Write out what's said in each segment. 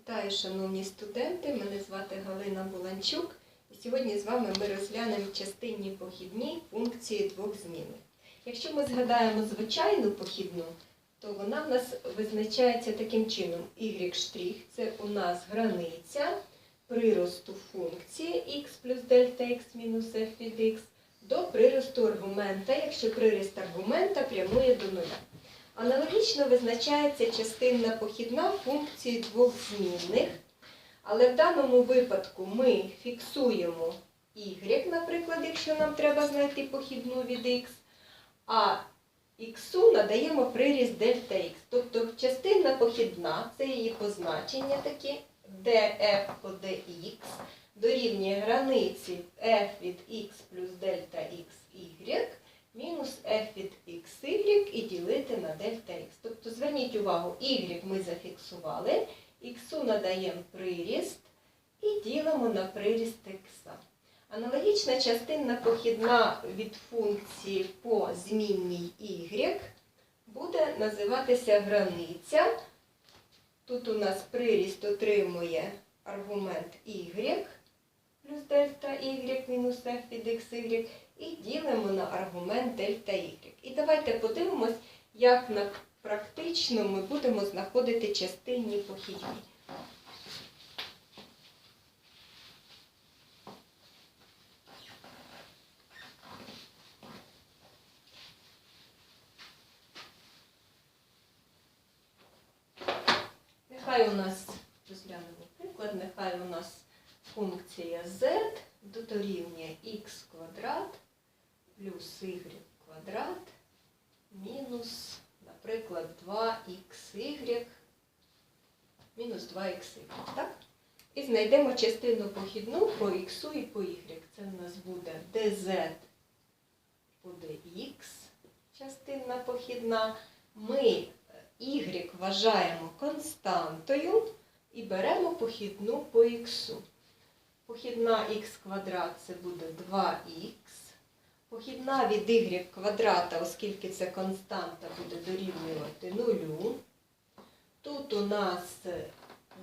Вітаю, шановні студенти! Мене звати Галина Буланчук. І сьогодні з вами ми розглянемо частинні похідні функції двох змінних. Якщо ми згадаємо звичайну похідну, то вона в нас визначається таким чином. y' це у нас границя приросту функції x плюс дельта x мінус f від x до приросту аргумента, якщо прирост аргумента прямує до нуля. Аналогічно визначається частинна похідна функції двох змінних, але в даному випадку ми фіксуємо y, наприклад, якщо нам треба знайти похідну від x, а x надаємо приріст дельта x. Тобто частинна похідна, це її позначення такі, df по dx дорівнює границі f від x плюс дельта x y мінус f від xy і ділити на дельта x. Тобто зверніть увагу, y ми зафіксували, x надаємо приріст і ділимо на приріст x. Аналогічна частинна похідна від функції по змінній y буде називатися границя. Тут у нас приріст отримує аргумент y плюс дельта y мінус f від xy і ділимо на аргумент дельта y. І давайте подивимось, як на практично ми будемо знаходити частинні похідні. Нехай у нас, розглянемо приклад, нехай у нас функція z дорівнює x квадрат плюс y квадрат мінус, наприклад, 2xy мінус 2xy. Так? І знайдемо частину похідну по x і по y. Це в нас буде dz по dx, частинна похідна. Ми y вважаємо константою і беремо похідну по х. Похідна х квадрат це буде 2х. Похідна від y квадрата, оскільки це константа, буде дорівнювати нулю. Тут у нас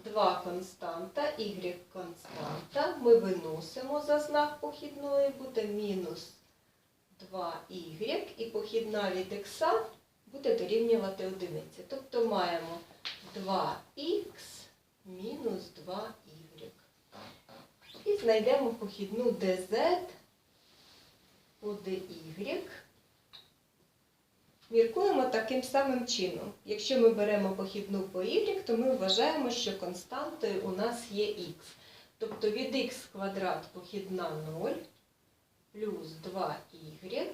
два константа, y константа. Ми виносимо за знак похідної, буде мінус 2y, і похідна від x буде дорівнювати одиниці. Тобто маємо 2х мінус 2y. І знайдемо похідну dz по dy. Міркуємо таким самим чином. Якщо ми беремо похідну по y, то ми вважаємо, що константою у нас є х. Тобто від х квадрат похідна 0 плюс 2y.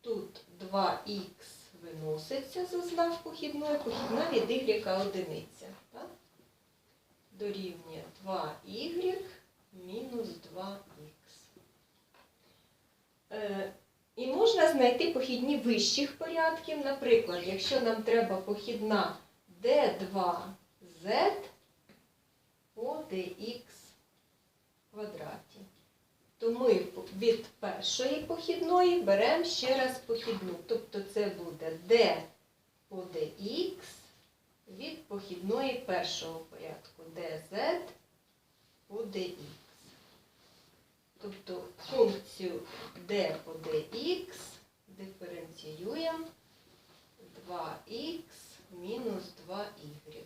Тут 2х виноситься за знак похідної, похідна від y одиниця. Дорівнює 2y мінус 2х. Е, і можна знайти похідні вищих порядків. Наприклад, якщо нам треба похідна d2z по dx квадраті, то ми від першої похідної беремо ще раз похідну. Тобто це буде d по dx від похідної першого порядку dz по dx. Тобто функцію d по dx диференціюємо 2х мінус 2y.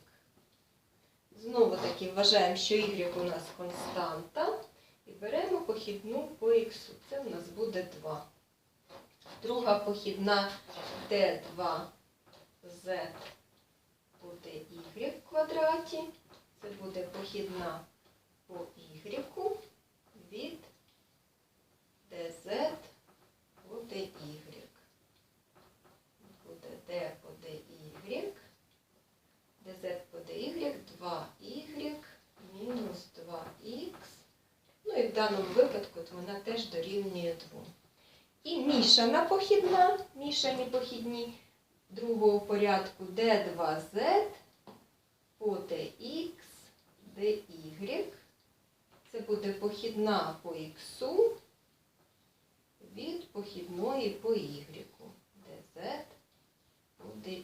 Знову таки вважаємо, що y у нас константа. І беремо похідну по х. Це у нас буде 2. Друга похідна d2z по dy в квадраті. Це буде похідна по y від dz по dy. Буде d по dy, dz по dy, 2y мінус 2х. Ну і в даному випадку вона теж дорівнює 2. І мішана похідна, мішані похідні другого порядку d2z по dx, dy. Це буде похідна по х від похідної по y. dz по dy.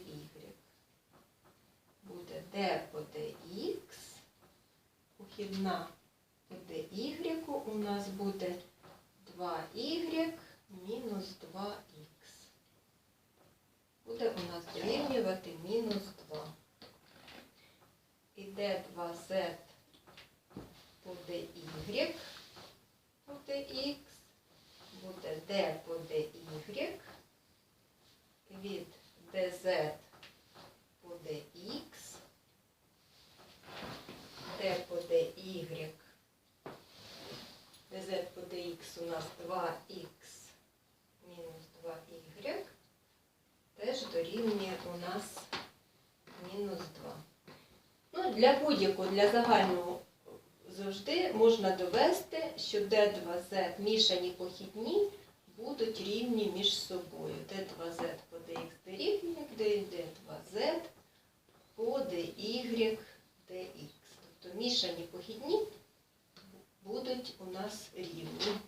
Буде d по dx похідна по dy у нас буде 2y мінус 2х. Буде у нас дорівнювати мінус 2. Іде 2z по dy по dx, буде d по dy від dz по dx, d по dy, dz по dx у нас 2х мінус 2y, теж дорівнює у нас мінус 2. Ну, для будь-якого, для загального завжди можна довести, що d2z мішані похідні будуть рівні між собою. d2z по dx дорівнює d2z по dy dx. Тобто мішані похідні будуть у нас рівні.